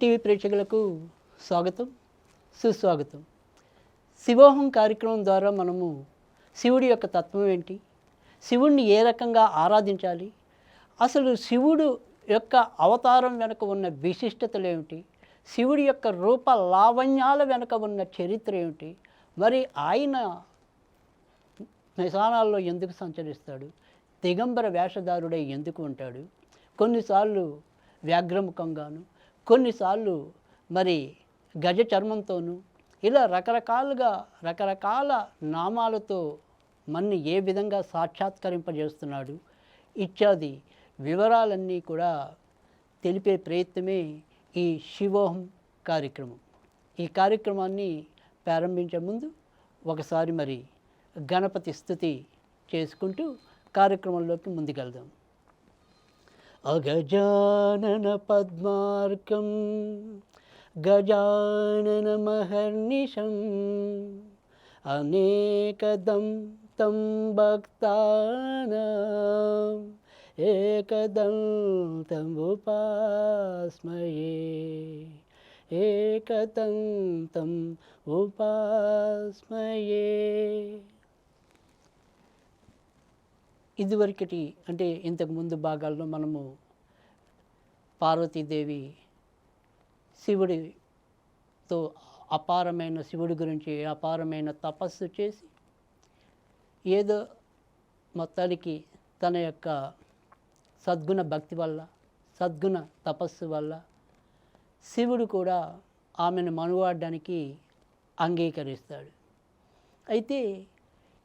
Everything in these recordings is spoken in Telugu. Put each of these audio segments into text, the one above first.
టీవీ ప్రేక్షకులకు స్వాగతం సుస్వాగతం. శివోహం కార్యక్రమం ద్వారా మనము శివుడి యొక్క తత్వం ఏంటి శివుణ్ణి ఏ రకంగా ఆరాధించాలి అసలు శివుడు యొక్క అవతారం వెనుక ఉన్న విశిష్టతలు ఏమిటి శివుడి యొక్క రూప లావణ్యాల వెనుక ఉన్న చరిత్ర ఏమిటి మరి ఆయన నిశానాల్లో ఎందుకు సంచరిస్తాడు దిగంబర వేషధారుడై ఎందుకు ఉంటాడు కొన్నిసార్లు వ్యాఘ్రముఖంగాను కొన్నిసార్లు మరి గజ చర్మంతోనూ ఇలా రకరకాలుగా రకరకాల నామాలతో మన్ని ఏ విధంగా సాక్షాత్కరింపజేస్తున్నాడు ఇత్యాది వివరాలన్నీ కూడా తెలిపే ప్రయత్నమే ఈ శివోహం కార్యక్రమం. ఈ కార్యక్రమాన్ని ప్రారంభించే ముందు ఒకసారి మరి గణపతి స్థుతి చేసుకుంటూ కార్యక్రమంలోకి ముందుకెళ్దాం. अगजाननपद्मार्कं गजाननमहर्निशम् अनेकदं तं भक्तानाम् तम तमुपास्मये एकदं तम उपास्मये। ఇదివరకటి అంటే ఇంతకు ముందు భాగాల్లో మనము పార్వతీదేవి శివుడితో అపారమైన శివుడి గురించి అపారమైన తపస్సు చేసి ఏదో మొత్తానికి తన యొక్క సద్గుణ భక్తి వల్ల సద్గుణ తపస్సు వల్ల శివుడు కూడా ఆమెను మనువాడడానికి అంగీకరిస్తాడు. అయితే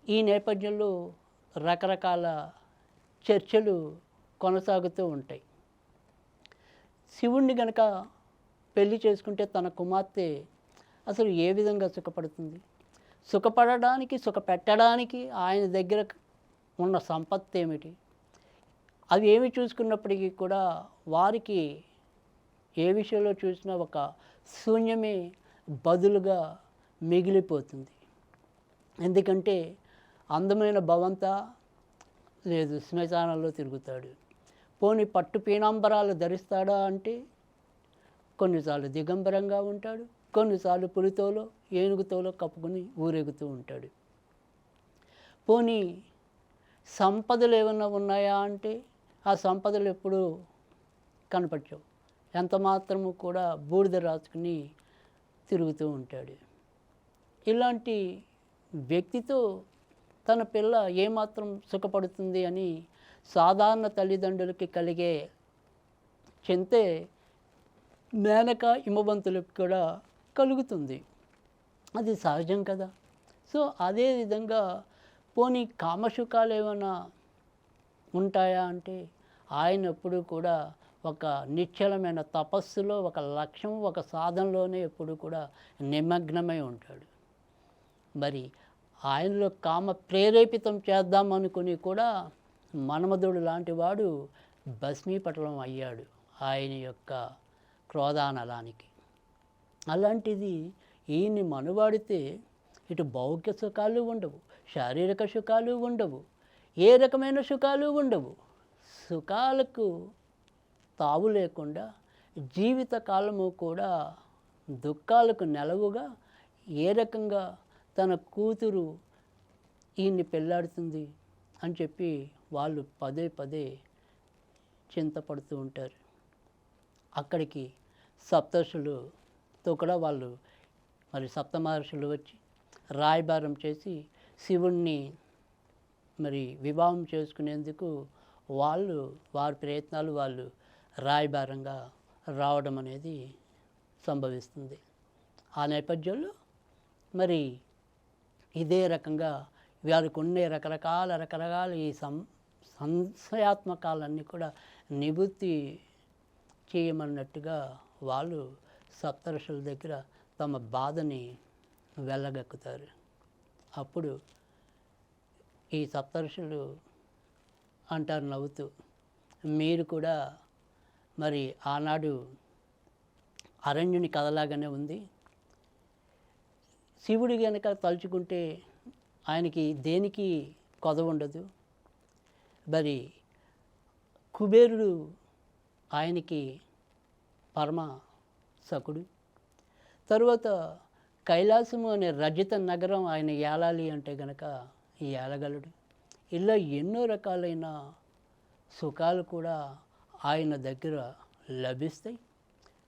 ఈ నేపథ్యంలో రకరకాల చర్చలు కొనసాగుతూ ఉంటాయి. శివుణ్ణి గనక పెళ్ళి చేసుకుంటే తన కుమార్తె అసలు ఏ విధంగా సుఖపడుతుంది? సుఖపడడానికి సుఖపెట్టడానికి ఆయన దగ్గర ఉన్న సంపత్తి ఏమిటి? అవి ఏమి చూసుకున్నప్పటికీ కూడా వారికి ఏ విషయంలో చూసినా ఒక శూన్యమే బదులుగా మిగిలిపోతుంది. ఎందుకంటే అందమైన భవంత లేదు శ్మశానంలో తిరుగుతాడు. పోని పట్టు పీనాంబరాలు ధరిస్తాడా అంటే? కొన్నిసార్లు దిగంబరంగా ఉంటాడు కొన్నిసార్లు పులితోలో ఏనుగుతోలో కప్పుకొని ఊరేగుతూ ఉంటాడు. పోనీ సంపదలు ఏమన్నా ఉన్నాయా అంటే? ఆ సంపదలు ఎప్పుడూ కనపడవు. ఎంత మాత్రము కూడా బూడిద రాసుకుని తిరుగుతూ ఉంటాడు. ఇలాంటి వ్యక్తితో తన పిల్ల ఏమాత్రం సుఖపడుతుంది అని సాధారణ తల్లిదండ్రులకి కలిగే చెంతే మేనక హిమవంతులకు కూడా కలుగుతుంది. అది సహజం కదా. సో అదే విధంగా పోనీ కామసుఖాలు ఏమైనా ఉంటాయా అంటే ఆయన ఎప్పుడు కూడా ఒక నిశ్చలమైన తపస్సులో ఒక లక్ష్యం ఒక సాధనలోనే ఎప్పుడు కూడా నిమగ్నమై ఉంటాడు. మరి ఆయనలో కామ ప్రేరేపితం చేద్దామనుకుని కూడా మన్మధుడు లాంటి వాడు భస్మీపటలం అయ్యాడు ఆయన యొక్క క్రోధానలానికి. అలాంటిది ఈయన్ని మనువాడితే ఇటు భౌతిక సుఖాలు ఉండవు శారీరక సుఖాలు ఉండవు ఏ రకమైన సుఖాలు ఉండవు. సుఖాలకు తావు లేకుండా జీవిత కాలము కూడా దుఃఖాలకు నెలవుగా ఏ రకంగా తన కూతురు ఈయన్ని పెళ్ళాడుతుంది అని చెప్పి వాళ్ళు పదే పదే చింతపడుతూ ఉంటారు. అక్కడికి సప్తర్షులతో కూడా వాళ్ళు మరి సప్త మహర్షులు వచ్చి రాయబారం చేసి శివుణ్ణి మరి వివాహం చేసుకునేందుకు వాళ్ళు వారి ప్రయత్నాలు వాళ్ళు రాయబారంగా రావడం అనేది సంభవిస్తుంది. ఆ నేపథ్యంలో మరి ఇదే రకంగా వారికి ఉండే రకరకాల రకరకాల ఈ సం సంశయాత్మకాలన్నీ కూడా నివృత్తి చేయమన్నట్టుగా వాళ్ళు సప్తరుషుల దగ్గర తమ బాధని వెళ్ళగక్కుతారు అప్పుడు ఈ సప్తరుషులు అంటారు నవ్వుతూ మీరు కూడా మరి ఆనాడు అరణ్యుని కథలాగానే ఉంది. శివుడు కనుక తలుచుకుంటే ఆయనకి దేనికి కొదవ ఉండదు. మరి కుబేరుడు ఆయనకి పరమ సకుడు తరువాత కైలాసము అనే రజిత నగరం ఆయన ఏలాలి అంటే గనక ఏలగలడు. ఇలా ఎన్నో రకాలైన సుఖాలు కూడా ఆయన దగ్గర లభిస్తాయి.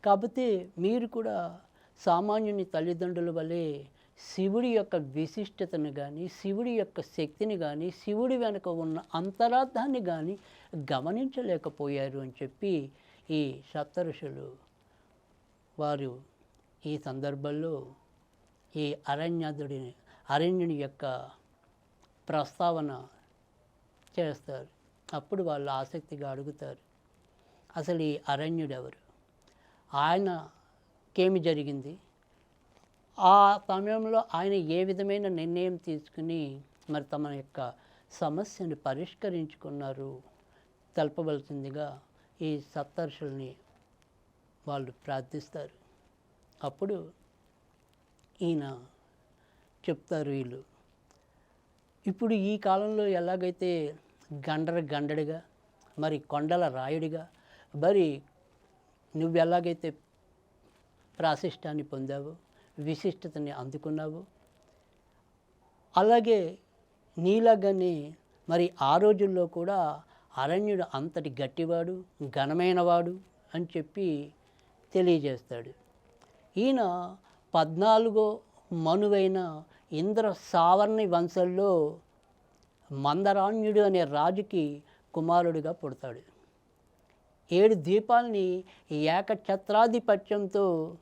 కాకపోతే మీరు కూడా సామాన్యుని తల్లిదండ్రుల వలె శివుడి యొక్క విశిష్టతను కానీ శివుడి యొక్క శక్తిని కానీ శివుడి వెనుక ఉన్న అంతరార్థాన్ని కానీ గమనించలేకపోయారు అని చెప్పి ఈ సప్తఋషులు వారు ఈ సందర్భంలో ఈ అరణ్యాదుడిని అరణ్యుని యొక్క ప్రస్తావన చేస్తారు. అప్పుడు వాళ్ళు ఆసక్తిగా అడుగుతారు అసలు ఈ అరణ్యుడు ఎవరు ఆయనకేమి జరిగింది? ఆ సమయంలో ఆయన ఏ విధమైన నిర్ణయం తీసుకుని మరి తమ యొక్క సమస్యను పరిష్కరించుకున్నారు? తెలపవలసిందిగా ఈ సప్తర్షుల్ని వాళ్ళు ప్రార్థిస్తారు. అప్పుడు ఈయన చెప్తారు వీళ్ళు. ఇప్పుడు ఈ కాలంలో ఎలాగైతే గండర గండడిగా మరి కొండల రాయుడిగా మరి నువ్వు ఎలాగైతే ప్రాశిష్టాన్ని పొందావో విశిష్టతని అందుకున్నావు. అలాగే నీలాగని మరి ఆ రోజుల్లో కూడా అరణ్యుడు అంతటి గట్టివాడు ఘనమైనవాడు అని చెప్పి తెలియజేస్తాడు. ఈయన పద్నాలుగో మనువైన ఇంద్ర సావర్ణి వంశంలో మందరాణ్యుడు అనే రాజుకి కుమారుడిగా పుడతాడు. ఏడు ద్వీపాల్ని ఏకఛత్రాధిపత్యంతో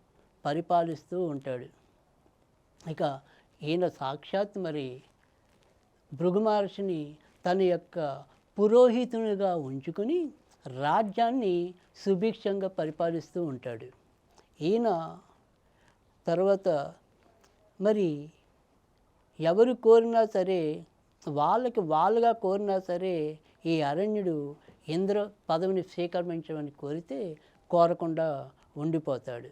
పరిపాలిస్తూ ఉంటాడు. ఇక ఈయన సాక్షాత్ మరి భృగు మహర్షిని తన యొక్క పురోహితునిగా ఉంచుకొని రాజ్యాన్ని సుభిక్షంగా పరిపాలిస్తూ ఉంటాడు. ఈయన తర్వాత మరి ఎవరు కోరినా సరే వాళ్ళకి వాళ్ళుగా కోరినా సరే ఈ అరణ్యుడు ఇంద్ర పదవిని స్వీకరించమని కోరితే కోరకుండా ఉండిపోతాడు.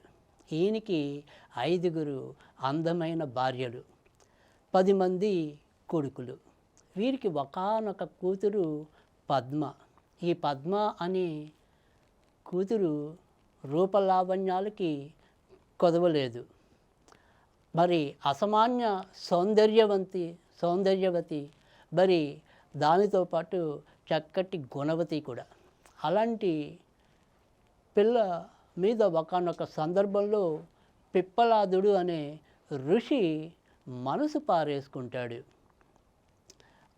ఈయనకి ఐదుగురు అందమైన భార్యలు పది మంది కొడుకులు. వీరికి ఒకానొక కూతురు పద్మ. ఈ పద్మ అనే కూతురు రూపలావణ్యాలకి కొదవలేదు. మరి అసామాన్య సౌందర్యవంతి సౌందర్యవతి మరి దానితో పాటు చక్కటి గుణవతి కూడా. అలాంటి పిల్ల మీద ఒకనొక సందర్భంలో పిప్పలాదుడు అనే ఋషి మనసు పారేసుకుంటాడు.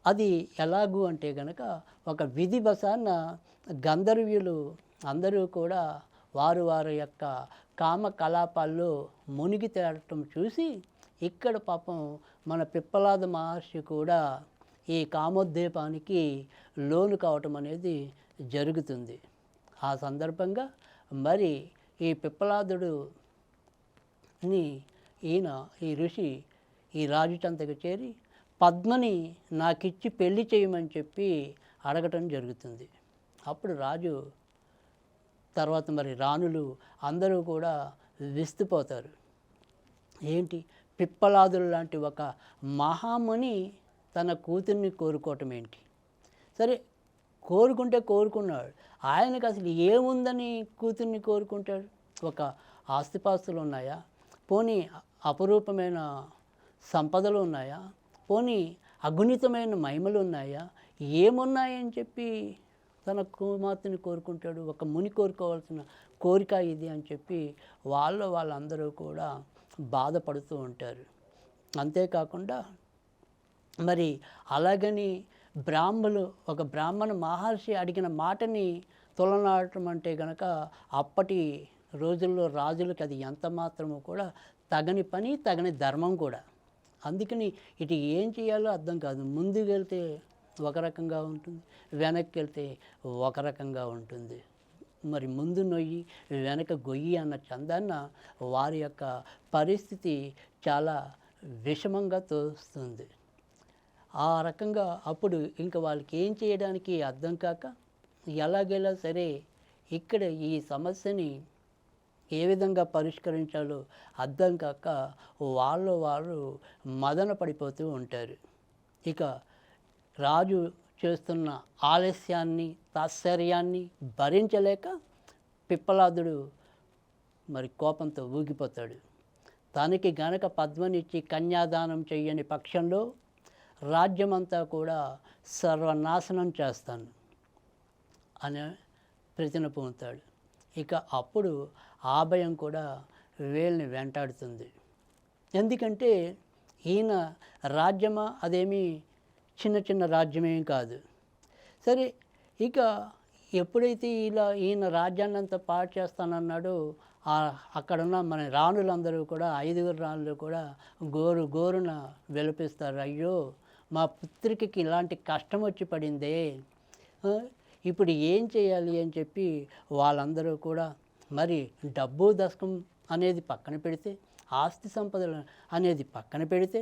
అది ఎలాగూ అంటే గనక ఒక విధి వశాన గంధర్వ్యులు అందరూ కూడా వారు వారి యొక్క కామ కలాపాల్లో మునిగి తేడటం చూసి ఇక్కడ పాపం మన పిప్పలాద మహర్షి కూడా ఈ కామోద్దీపానికి లోను కావటం అనేది జరుగుతుంది. ఆ సందర్భంగా మరి ఈ పిప్పలాదుడుని ఈయన ఈ ఋషి ఈ రాజుటంతకు చేరి పద్మని నాకిచ్చి పెళ్ళి చేయమని చెప్పి అడగటం జరుగుతుంది. అప్పుడు రాజు తర్వాత మరి రాణులు అందరూ కూడా విస్తుపోతారు. ఏంటి? పిప్పలాదులు లాంటి ఒక మహాముని తన కూతుర్ని కోరుకోవటం ఏంటి? సరే కోరుకుంటే కోరుకున్నాడు. ఆయనకు అసలు ఏముందని కూతుర్ని కోరుకుంటాడు? ఒక ఆస్తిపాస్తులు ఉన్నాయా? పోనీ అపరూపమైన సంపదలు ఉన్నాయా? పోనీ అగుణితమైన మహిమలు ఉన్నాయా? ఏమున్నాయని చెప్పి తన కుమార్తెని కోరుకుంటాడు. ఒక ముని కోరుకోవాల్సిన కోరిక ఇది అని చెప్పి వాళ్ళు వాళ్ళందరూ కూడా బాధపడుతూ ఉంటారు. అంతేకాకుండా మరి అలాగని బ్రాహ్మలు ఒక బ్రాహ్మణ మహర్షి అడిగిన మాటని తొలనాడటం అంటే గనక అప్పటి రోజుల్లో రాజులకు అది ఎంత మాత్రమో కూడా తగని పని తగని ధర్మం కూడా. అందుకని ఇటు ఏం చేయాలో అర్థం కాదు. ముందుకు వెళ్తే ఒక రకంగా ఉంటుంది వెనక్కి వెళ్తే ఒక రకంగా ఉంటుంది. మరి ముందు నొయ్యి వెనక గొయ్యి అన్న చందాన్న వారి యొక్క పరిస్థితి చాలా విషమంగా తోస్తుంది. ఆ రకంగా అప్పుడు ఇంకా వాళ్ళకి ఏం చేయడానికి అర్థం కాక ఎలాగెలా సరే ఇక్కడ ఈ సమస్యని ఏ విధంగా పరిష్కరించాలో అర్థం కాక వాళ్ళు వాళ్ళు మదన పడిపోతూ ఉంటారు. ఇక రాజు చేస్తున్న ఆలస్యాన్ని తాత్సర్యాన్ని భరించలేక పిప్పలాదుడు మరి కోపంతో ఊగిపోతాడు. తనకి గనక పద్మనిచ్చి కన్యాదానం చేయని పక్షంలో రాజ్యమంతా కూడా సర్వనాశనం చేస్తాను అని ప్రతిన పొందుతాడు. ఇక అప్పుడు ఆ భయం కూడా వేల్ని వెంటాడుతుంది. ఎందుకంటే ఈయన రాజ్యమా అదేమీ చిన్న చిన్న రాజ్యమేం కాదు. సరే ఇక ఎప్పుడైతే ఇలా ఈయన రాజ్యాన్ని అంతా పాడు చేస్తానన్నాడో అక్కడున్న మన రాణులందరూ కూడా ఐదుగురు రాణులు కూడా గోరు గోరున విలపిస్తారు. అయ్యో మా పుత్రికకి ఇలాంటి కష్టం వచ్చి పడిందే. ఇప్పుడు ఏం చేయాలి అని చెప్పి వాళ్ళందరూ కూడా మరి డబ్బు దశకం అనేది పక్కన పెడితే ఆస్తి సంపదలు అనేది పక్కన పెడితే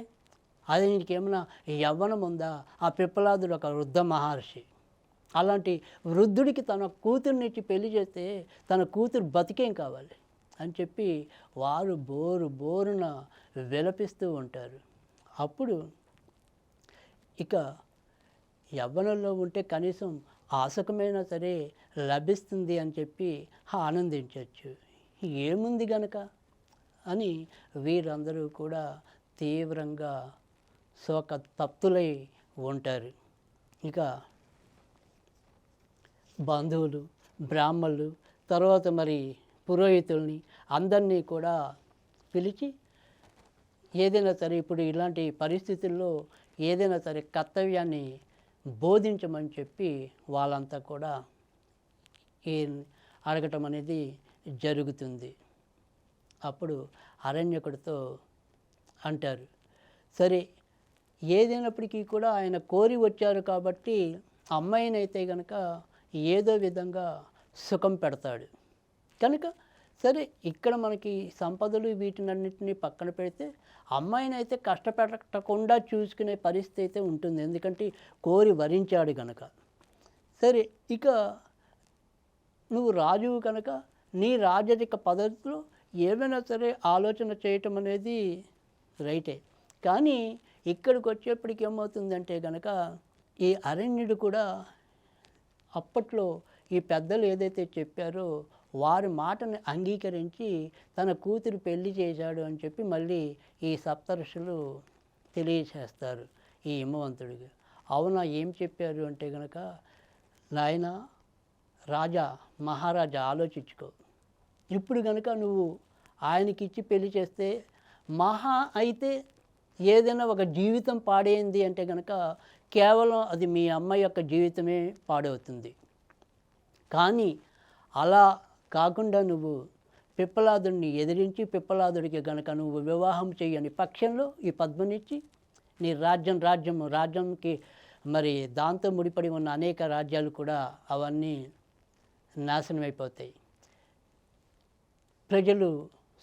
అది నీకేమైనా యవ్వనం ఉందా? ఆ పిప్పలాదుడు ఒక వృద్ధ మహర్షి. అలాంటి వృద్ధుడికి తన కూతుర్నిచ్చి పెళ్ళి చేస్తే తన కూతురు బతికేం కావాలి? అని చెప్పి వారు బోరు బోరున విలపిస్తూ ఉంటారు. అప్పుడు ఇక యవ్వనంలో ఉంటే కనీసం ఆసకమైనా సరే లభిస్తుంది అని చెప్పి ఆనందించవచ్చు ఏముంది గనక? అని వీరందరూ కూడా తీవ్రంగా శోక తప్తులై ఉంటారు. ఇక బంధువులు బ్రాహ్మణులు తర్వాత మరి పురోహితుల్ని అందరినీ కూడా పిలిచి ఏదైనా సరే ఇప్పుడు ఇలాంటి పరిస్థితుల్లో ఏదైనా సరే కర్తవ్యాన్ని బోధించమని చెప్పి వాళ్ళంతా కూడా ఈ అడగటం అనేది జరుగుతుంది. అప్పుడు అరణ్యకుడితో అంటారు సరే ఏదైనప్పటికీ కూడా ఆయన కోరి వచ్చారు కాబట్టి అమ్మాయినైతే కనుక ఏదో విధంగా సుఖం పెడతాడు. కనుక సరే ఇక్కడ మనకి సంపదలు వీటినన్నింటినీ పక్కన పెడితే అమ్మాయిని అయితే కష్టపెట్టకుండా చూసుకునే పరిస్థితి అయితే ఉంటుంది. ఎందుకంటే కోరి వరించాడు కనుక సరే ఇక నువ్వు రాజువు కనుక నీ రాజరిక పద్ధతిలో ఏమైనా సరే ఆలోచన చేయటం అనేది రైటే. కానీ ఇక్కడికి వచ్చేప్పటికి ఏమవుతుందంటే కనుక ఈ అరణ్యుడు కూడా అప్పట్లో ఈ పెద్దలు ఏదైతే చెప్పారో వారి మాటని అంగీకరించి తన కూతురు పెళ్ళి చేశాడు అని చెప్పి మళ్ళీ ఈ సప్తర్షులు తెలియచేస్తారు ఈ హిమవంతుడికి. అవునా? ఏం చెప్పారు అంటే కనుక నాయన రాజా మహారాజా ఆలోచించుకో. ఇప్పుడు కనుక నువ్వు ఆయనకిచ్చి పెళ్ళి చేస్తే మహా అయితే ఏదైనా ఒక జీవితం పాడైంది అంటే కనుక కేవలం అది మీ అమ్మ యొక్క జీవితమే పాడవుతుంది. కానీ అలా కాకుండా నువ్వు పిప్పలాదుడిని ఎదిరించి పిప్పలాదుడికి గనక నువ్వు వివాహం చేయని పక్షంలో ఈ పద్మనిచ్చి నీ రాజ్యం రాజ్యం రాజ్యంకి మరి దాంతో ముడిపడి ఉన్న అనేక రాజ్యాలు కూడా అవన్నీ నాశనం అయిపోతాయి ప్రజలు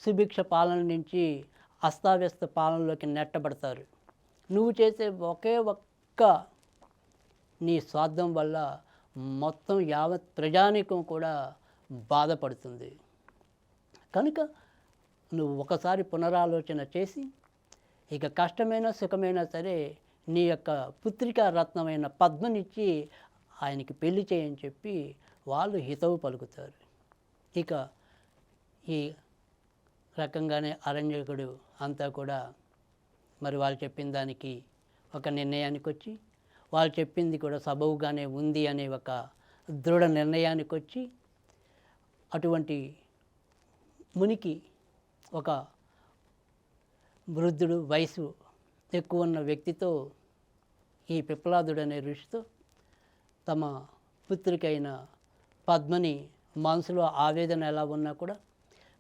సుభిక్ష పాలన నుంచి అస్తావ్యస్త పాలనలోకి నెట్టబడతారు. నువ్వు చేసే ఒకే ఒక్క నీ స్వార్థం వల్ల మొత్తం యావత్ ప్రజానికం కూడా బాధపడుతుంది. కనుక నువ్వు ఒకసారి పునరాలోచన చేసి ఇక కష్టమైన సుఖమైనా సరే నీ యొక్క పుత్రికా రత్నమైన పద్మనిచ్చి ఆయనకి పెళ్ళి చేయని చెప్పి వాళ్ళు హితవు పలుకుతారు. ఇక ఈ రకంగానే అరణ్యకుడు అంతా కూడా మరి వాళ్ళు చెప్పిన దానికి ఒక నిర్ణయానికి వచ్చి వాళ్ళు చెప్పింది కూడా సబవుగానే ఉంది అనే ఒక దృఢ నిర్ణయానికి వచ్చి అటువంటి మునికి ఒక వృద్ధుడు వయసు ఎక్కువ ఉన్న వ్యక్తితో ఈ పిప్పలాదుడు అనే ఋషితో తమ పుత్రికైన పద్మని మనసులో ఆవేదన ఎలా ఉన్నా కూడా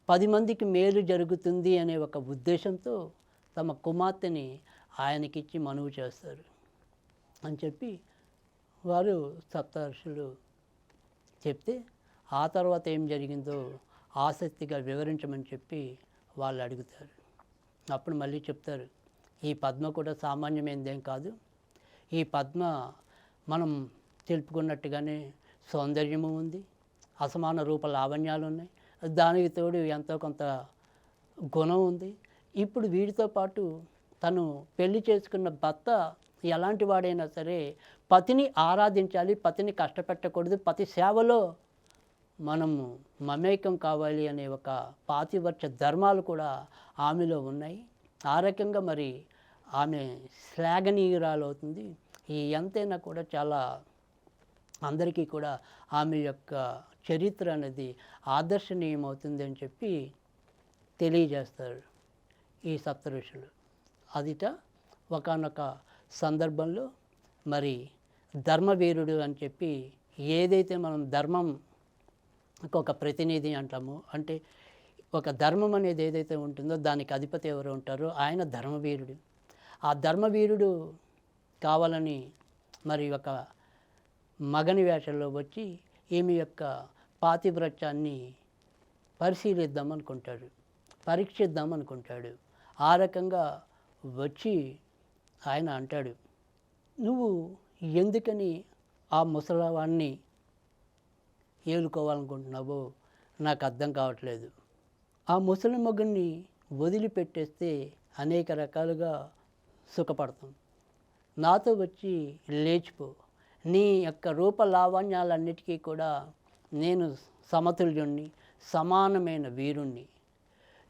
పది మందికి మేలు జరుగుతుంది అనే ఒక ఉద్దేశంతో తమ కుమార్తెని ఆయనకిచ్చి మనువు చేస్తారు అని చెప్పి వారు సప్తర్షులు చెప్తే ఆ తర్వాత ఏం జరిగిందో ఆసక్తిగా వివరించమని చెప్పి వాళ్ళు అడుగుతారు. అప్పుడు మళ్ళీ చెప్తారు ఈ పద్మ కూడా సామాన్యమైనదేం కాదు. ఈ పద్మ మనం తెలుపుకున్నట్టుగానే సౌందర్యము ఉంది అసమాన రూప లావణ్యాలు ఉన్నాయి దానికి తోడు ఎంతో కొంత గుణం ఉంది. ఇప్పుడు వీటితో పాటు తను పెళ్ళి చేసుకున్న భర్త ఎలాంటి వాడైనా సరే పతిని ఆరాధించాలి పతిని కష్టపెట్టకూడదు పతి సేవలో మనము మమేకం కావాలి అనే ఒక పాతివర్చ ధర్మాలు కూడా ఆమెలో ఉన్నాయి. ఆ రకంగా మరి ఆమె శ్లాఘనీయురాలు అవుతుంది. ఈ ఎంతైనా కూడా చాలా అందరికీ కూడా ఆమె యొక్క చరిత్ర అనేది ఆదర్శనీయం అవుతుంది అని చెప్పి తెలియజేస్తారు ఈ సప్త ఋషులు అదిట ఒకనొక సందర్భంలో మరి ధర్మవీరుడు అని చెప్పి ఏదైతే మనం ధర్మం ఒక ప్రతినిధి అంటాము. అంటే ఒక ధర్మం అనేది ఏదైతే ఉంటుందో దానికి అధిపతి ఎవరు ఉంటారో ఆయన ధర్మవీరుడు. ఆ ధర్మవీరుడు కావాలని మరి ఒక మగని వేషంలో వచ్చి ఈమె యొక్క పాతివ్రత్యాన్ని పరిశీలిద్దాం అనుకుంటాడు పరీక్షిద్దాం అనుకుంటాడు ఆ రకంగా వచ్చి ఆయన అంటాడు. నువ్వు ఎందుకని ఆ ముసలవాణ్ణి ఏలుకోవాలనుకుంటున్నావో నాకు అర్థం కావట్లేదు. ఆ ముసలి మగుని వదిలిపెట్టేస్తే అనేక రకాలుగా సుఖపడతాం. నాతో వచ్చి లేచిపో. నీ యొక్క రూప లావణ్యాలన్నిటికీ కూడా నేను సమతుల్యుణ్ణి సమానమైన వీరుణ్ణి.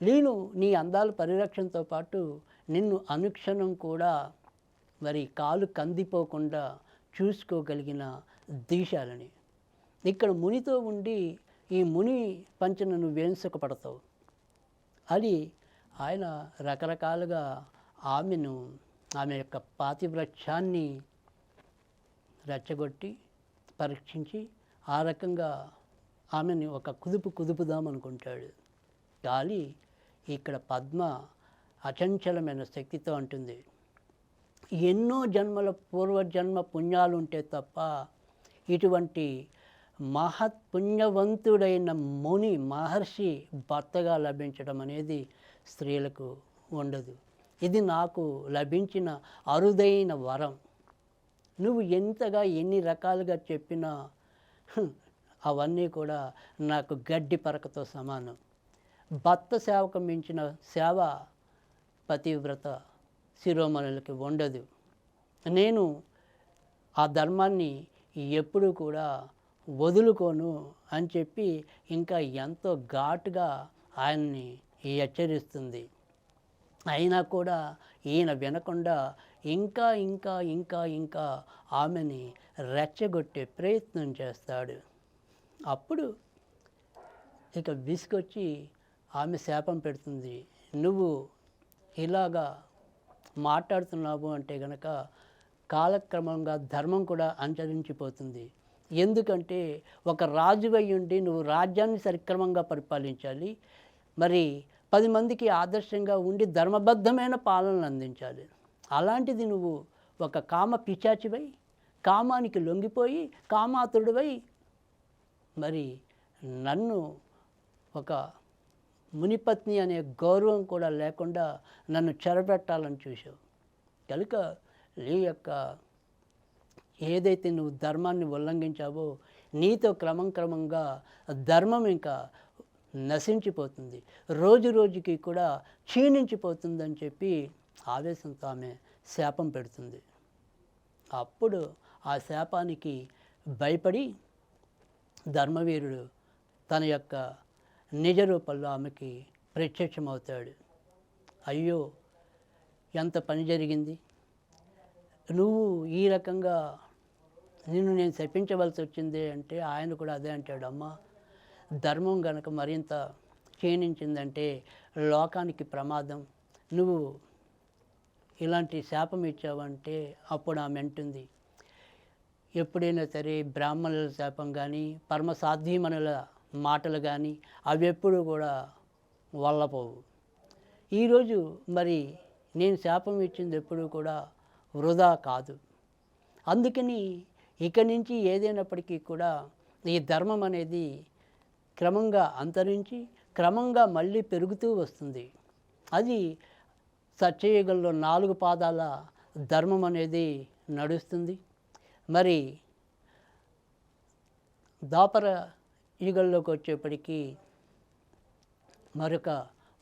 నేను నీ అందాల పరిరక్షణతో పాటు నిన్ను అనుక్షణం కూడా మరి కాలు కందిపోకుండా చూసుకోగలిగిన దీశాలని. ఇక్కడ మునితో ఉండి ఈ ముని పంచన నువ్వేం సుఖపడతావు? అది ఆయన రకరకాలుగా ఆమెను ఆమె యొక్క పాతివృక్షాన్ని రెచ్చగొట్టి పరీక్షించి ఆ రకంగా ఆమెని ఒక కుదుపు కుదుపుదామనుకుంటాడు. గాలి ఇక్కడ పద్మ అచంచలమైన శక్తితో అంటుంది. ఎన్నో జన్మల పూర్వజన్మ పుణ్యాలు ఉంటే తప్ప ఇటువంటి మహత్ పుణ్యవంతుడైన ముని మహర్షి భర్తగా లభించడం అనేది స్త్రీలకు ఉండదు. ఇది నాకు లభించిన అరుదైన వరం. నువ్వు ఎంతగా ఎన్ని రకాలుగా చెప్పినా అవన్నీ కూడా నాకు గడ్డి పరకతో సమానం. భర్త సేవకు మించిన సేవ పతివ్రత శిరోమణులకి ఉండదు. నేను ఆ ధర్మాన్ని ఎప్పుడూ కూడా వదులుకోను అని చెప్పి ఇంకా ఎంతో ఘాటుగా ఆయన్ని హెచ్చరిస్తుంది. అయినా కూడా ఈయన వినకుండా ఇంకా ఇంకా ఇంకా ఇంకా ఆమెని రెచ్చగొట్టే ప్రయత్నం చేస్తాడు. అప్పుడు ఇక విసుకొచ్చి ఆమె శాపం పెడుతుంది. నువ్వు ఇలాగా మాట్లాడుతున్నావు అంటే గనక కాలక్రమంగా ధర్మం కూడా అంతరించిపోతుంది. ఎందుకంటే ఒక రాజువై ఉండి నువ్వు రాజ్యాన్ని సరిక్రమంగా పరిపాలించాలి. మరి పది మందికి ఆదర్శంగా ఉండి ధర్మబద్ధమైన పాలనను అందించాలి. అలాంటిది నువ్వు ఒక కామ పిచాచివై కామానికి లొంగిపోయి కామాతుడివై మరి నన్ను ఒక మునిపత్ని అనే గౌరవం కూడా లేకుండా నన్ను చెరబెట్టాలని చూసావు కనుక నీ యొక్క ఏదైతే నువ్వు ధర్మాన్ని ఉల్లంఘించావో నీతో క్రమం క్రమంగా ధర్మం ఇంకా నశించిపోతుంది. రోజు రోజుకి కూడా క్షీణించిపోతుందని చెప్పి ఆవేశంతో ఆమె శాపం పెడుతుంది. అప్పుడు ఆ శాపానికి భయపడి ధర్మవీరుడు తన యొక్క నిజ రూపంలో ఆమెకి ప్రత్యక్షమవుతాడు. అయ్యో ఎంత పని జరిగింది? నువ్వు ఈ రకంగా నిన్ను నేను శపించవలసి వచ్చింది అంటే ఆయన కూడా అదే అంటాడు అమ్మ ధర్మం గనక మరింత క్షీణించిందంటే లోకానికి ప్రమాదం. నువ్వు ఇలాంటి శాపం ఇచ్చావంటే అప్పుడు ఆమె అంటుంది ఎప్పుడైనా సరే బ్రాహ్మణుల శాపం కానీ పరమ మాటలు కానీ అవి ఎప్పుడు కూడా వల్లపోవు. ఈరోజు మరి నేను శాపం ఇచ్చింది ఎప్పుడు కూడా వృధా కాదు. అందుకని ఇక నుంచి ఏదైనప్పటికీ కూడా ఈ ధర్మం అనేది క్రమంగా అంతరించి క్రమంగా మళ్ళీ పెరుగుతూ వస్తుంది. అది సత్యయుగంలో నాలుగు పాదాల ధర్మం అనేది నడుస్తుంది. మరి దాపర యుగంలోకి వచ్చేప్పటికీ మరొక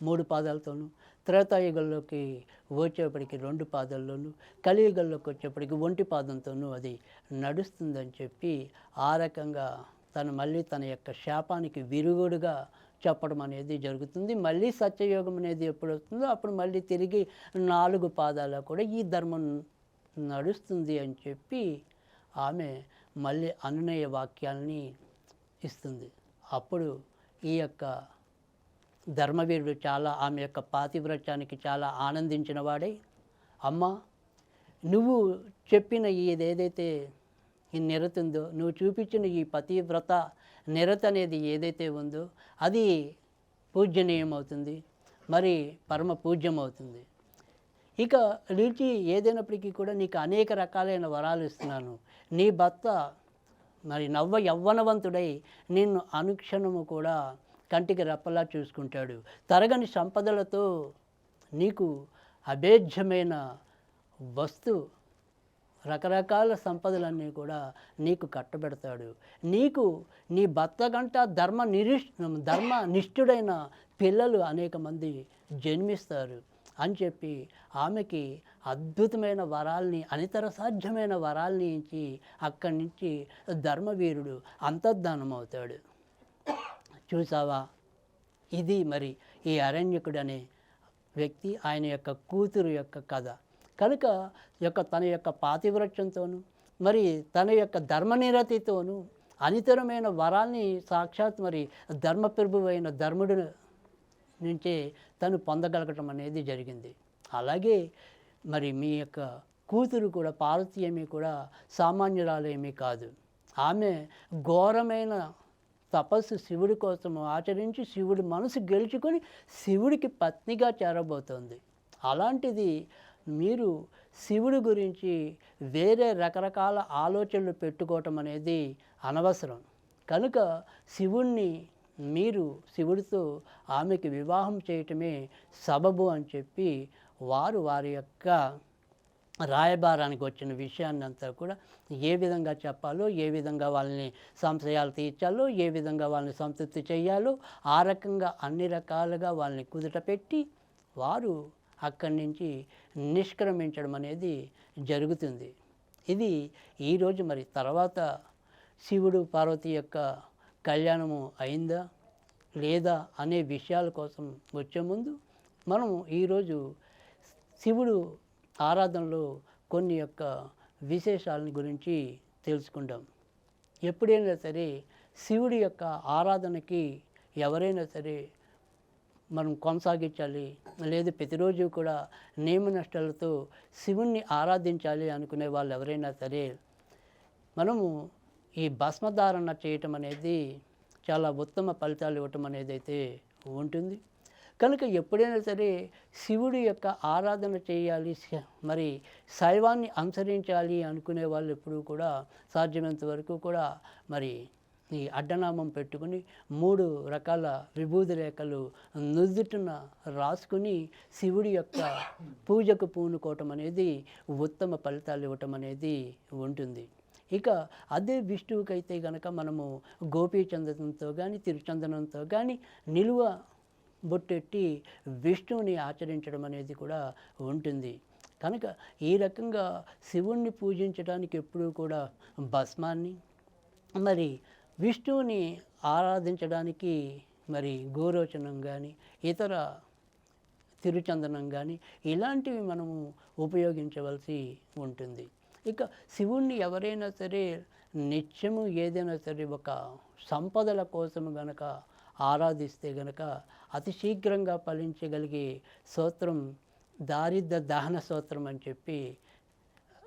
మూడు పాదాలతోనూ త్రేతాయుగంలోకి వచ్చేప్పటికి రెండు పాదాల్లోనూ కలియుగంలోకి వచ్చేప్పటికి ఒంటి పాదంతోనూ అది నడుస్తుందని చెప్పి ఆ రకంగా తను మళ్ళీ తన యొక్క శాపానికి విరుగుడుగా చెప్పడం అనేది జరుగుతుంది. మళ్ళీ సత్యయోగం అనేది ఎప్పుడు వస్తుందో అప్పుడు మళ్ళీ తిరిగి నాలుగు పాదాల కూడా ఈ ధర్మం నడుస్తుంది అని చెప్పి ఆమె మళ్ళీ అనునయ వాక్యాల్ని ఇస్తుంది. అప్పుడు ఈ యొక్క ధర్మవీరుడు చాలా ఆమె యొక్క పాతివ్రత్యానికి చాలా ఆనందించిన వాడై అమ్మ నువ్వు చెప్పిన ఏదైతే ఈ నిరత ఉందో నువ్వు చూపించిన ఈ పతివ్రత నిరత అనేది ఏదైతే ఉందో అది పూజనీయం అవుతుంది మరి పరమ పూజ్యం అవుతుంది ఇక లీచి ఏదైనప్పటికీ కూడా నీకు అనేక రకాలైన వరాలు ఇస్తున్నాను. నీ భర్త మరి నవ్వ యవ్వనవంతుడై నిన్ను అనుక్షణము కూడా కంటికి రెప్పలా చూసుకుంటాడు. తరగని సంపదలతో నీకు అభేద్యమైన వస్తు రకరకాల సంపదలన్నీ కూడా నీకు కట్టబెడతాడు. నీకు నీ భర్త గంట ధర్మ నిరిష్ ధర్మ నిష్ఠుడైన పిల్లలు అనేక మంది జన్మిస్తారు. అని చెప్పి ఆమెకి అద్భుతమైన వరాల్ని అనితర సాధ్యమైన వరాల్ని ఇచ్చి అక్కడి నుంచి ధర్మవీరుడు అంతర్ధానమవుతాడు. చూసావా? ఇది మరి ఈ అరణ్యకుడు అనే వ్యక్తి ఆయన యొక్క కూతురు యొక్క కథ. కనుక యొక్క తన యొక్క పాతివృక్షంతోనూ మరి తన యొక్క ధర్మనిరతితోనూ అనితరమైన వరాల్ని సాక్షాత్ మరి ధర్మప్రభువైన ధర్ముడు నుంచే తను పొందగలగటం అనేది జరిగింది. అలాగే మరి మీ యొక్క కూతురు కూడా పార్వతి ఏమీ కూడా సామాన్యురాలేమీ కాదు. ఆమె ఘోరమైన తపస్సు శివుడి కోసం ఆచరించి శివుడి మనసు గెలుచుకొని శివుడికి పత్నిగా చేరబోతోంది. అలాంటిది మీరు శివుడి గురించి వేరే రకరకాల ఆలోచనలు పెట్టుకోవటం అనేది అనవసరం. కనుక శివుణ్ణి మీరు శివుడితో ఆమెకి వివాహం చేయటమే సబబు అని చెప్పి వారు వారి యొక్క రాయబారానికి వచ్చిన విషయాన్ని అంతా కూడా ఏ విధంగా చెప్పాలో ఏ విధంగా వాళ్ళని సంశయాలు తీర్చాలో ఏ విధంగా వాళ్ళని సంతృప్తి చేయాలో ఆ రకంగా అన్ని రకాలుగా వాళ్ళని కుదుట పెట్టి వారు అక్కడి నుంచి నిష్క్రమించడం అనేది జరుగుతుంది. ఇది ఈరోజు మరి తర్వాత శివుడు పార్వతి యొక్క కళ్యాణము అయిందా లేదా అనే విషయాల కోసం వచ్చే ముందు మనం ఈరోజు శివుడు ఆరాధనలో కొన్ని యొక్క విశేషాలను గురించి తెలుసుకుంటాం ఎప్పుడైనా సరే శివుడి యొక్క ఆరాధనకి ఎవరైనా సరే మనం కొనసాగించాలి లేదు ప్రతిరోజు కూడా నియమ నష్టాలతో శివుణ్ణి ఆరాధించాలి అనుకునే వాళ్ళు ఎవరైనా సరే మనము ఈ భస్మధారణ చేయటం అనేది చాలా ఉత్తమ ఫలితాలు ఇవ్వటం అనేది అయితే ఉంటుంది. కనుక ఎప్పుడైనా సరే శివుడి యొక్క ఆరాధన చేయాలి మరి శైవాన్ని అనుసరించాలి అనుకునే వాళ్ళు ఎప్పుడూ కూడా సాధ్యమైనంత వరకు కూడా మరి ఈ అడ్డనామం పెట్టుకుని మూడు రకాల విభూతి రేఖలు నుదుటిన రాసుకుని శివుడి యొక్క పూజకు పూనుకోవటం అనేది ఉత్తమ ఫలితాలు ఇవ్వటం అనేది ఉంటుంది. ఇక అదే విష్ణువుకైతే గనక మనము గోపీచందనంతో కానీ తిరుచందనంతో కానీ నిలువ బొట్టెట్టి విష్ణువుని ఆచరించడం అనేది కూడా ఉంటుంది. కనుక ఈ రకంగా శివుణ్ణి పూజించడానికి ఎప్పుడూ కూడా భస్మాన్ని మరి విష్ణువుని ఆరాధించడానికి మరి గోరోచనం కానీ ఇతర తిరుచందనం కానీ ఇలాంటివి మనము ఉపయోగించవలసి ఉంటుంది. ఇక శివుణ్ణి ఎవరైనా సరే నిత్యము ఏదైనా సరే ఒక సంపదల కోసం గనక ఆరాధిస్తే గనక అతి శీఘ్రంగా ఫలించగలిగే స్తోత్రం దారిద్ర దహన స్తోత్రం అని చెప్పి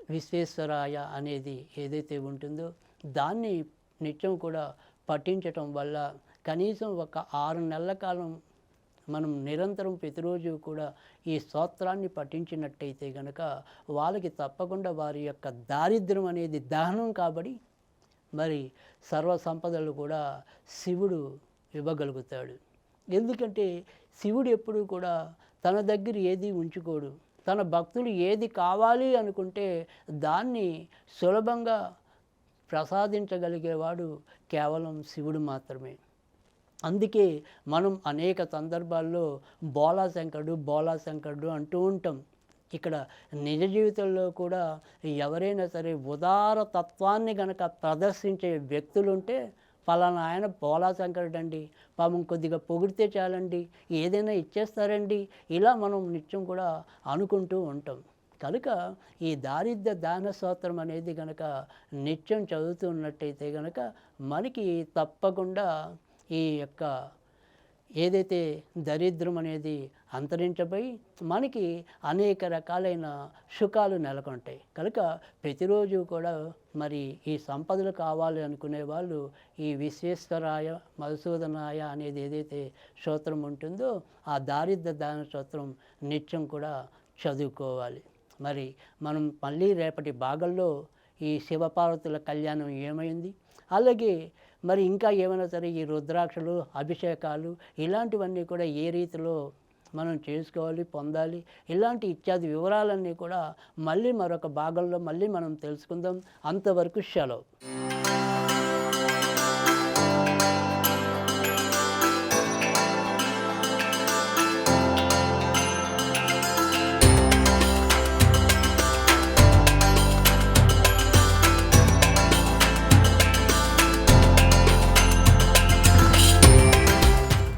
విశ్వేశ్వరాయ అనేది ఏదైతే ఉంటుందో దాన్ని నిత్యం కూడా పఠించటం వల్ల కనీసం ఒక ఆరు నెలల కాలం మనం నిరంతరం ప్రతిరోజు కూడా ఈ స్తోత్రాన్ని పఠించినట్టయితే గనక వాళ్ళకి తప్పకుండా వారి యొక్క దారిద్ర్యం అనేది దహనం కాబట్టి మరి సర్వ సంపదలు కూడా శివుడు ఇవ్వగలుగుతాడు. ఎందుకంటే శివుడు ఎప్పుడూ కూడా తన దగ్గర ఏది ఉంచుకోడు. తన భక్తులు ఏది కావాలి అనుకుంటే దాన్ని సులభంగా ప్రసాదించగలిగేవాడు కేవలం శివుడు మాత్రమే. అందుకే మనం అనేక సందర్భాల్లో బోలాశంకరుడు బోలాశంకరుడు అంటూ ఉంటాం. ఇక్కడ నిజ జీవితంలో కూడా ఎవరైనా సరే ఉదార తత్వాన్ని గనక ప్రదర్శించే వ్యక్తులుంటే పలానా ఆయన పోలా శంకరుడు అండి పాపం కొద్దిగా పొగిడితే చాలండి. ఏదైనా ఇచ్చేస్తారండి. ఇలా మనం నిత్యం కూడా అనుకుంటూ ఉంటాం. కనుక ఈ దారిద్ర దాన స్తోత్రం అనేది కనుక నిత్యం చదువుతున్నట్టయితే కనుక మనకి తప్పకుండా ఈ యొక్క ఏదైతే దరిద్రం అనేది అంతరించబోయి మనకి అనేక రకాలైన సుఖాలు నెలకొంటాయి. కనుక ప్రతిరోజు కూడా మరి ఈ సంపదలు కావాలి అనుకునే వాళ్ళు ఈ విశ్వేశ్వరాయ మధుసూదనాయ అనేది ఏదైతే స్తోత్రం ఉంటుందో ఆ దారిద్ర దాన స్తోత్రం నిత్యం కూడా చదువుకోవాలి. మరి మనం మళ్ళీ రేపటి భాగంలో ఈ శివపార్వతుల కళ్యాణం ఏమైంది? అలాగే మరి ఇంకా ఏమైనా సరే ఈ రుద్రాక్షలు అభిషేకాలు ఇలాంటివన్నీ కూడా ఏ రీతిలో మనం చేసుకోవాలి పొందాలి ఇలాంటి ఇత్యాది వివరాలన్నీ కూడా మళ్ళీ మరొక భాగంలో మళ్ళీ మనం తెలుసుకుందాం. అంతవరకు సెలవు.